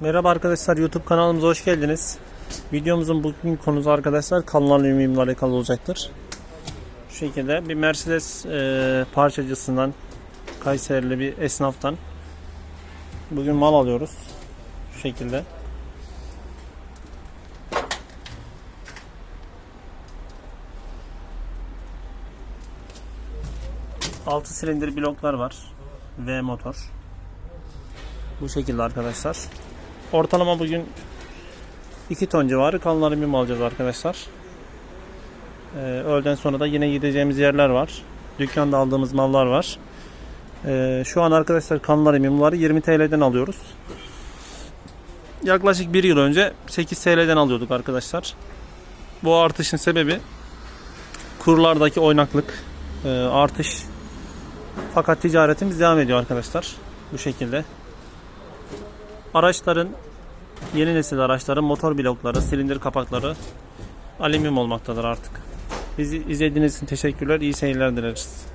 Merhaba arkadaşlar YouTube kanalımıza hoş geldiniz. Videomuzun bugün konusu arkadaşlar kalın alüminyumla alakalı olacaktır. Şu şekilde bir Mercedes e, parçacısından Kayserili bir esnaftan bugün mal alıyoruz. Şu şekilde. Altı silindir bloklar var. V motor. Bu şekilde arkadaşlar. Ortalama bugün 2 ton civarı kalın alüminyum alacağız arkadaşlar. Ee, öğleden sonra da yine gideceğimiz yerler var. Dükkanda aldığımız mallar var. Ee, şu an arkadaşlar kalın alüminyumları 20 TL'den alıyoruz. Yaklaşık 1 yıl önce 8 TL'den alıyorduk arkadaşlar. Bu artışın sebebi kurlardaki oynaklık, e, artış. Fakat ticaretimiz devam ediyor arkadaşlar. Bu şekilde. Araçların yeni nesil araçların motor blokları, silindir kapakları alüminyum olmaktadır artık. Bizi izlediğiniz için teşekkürler. İyi seyirler dileriz.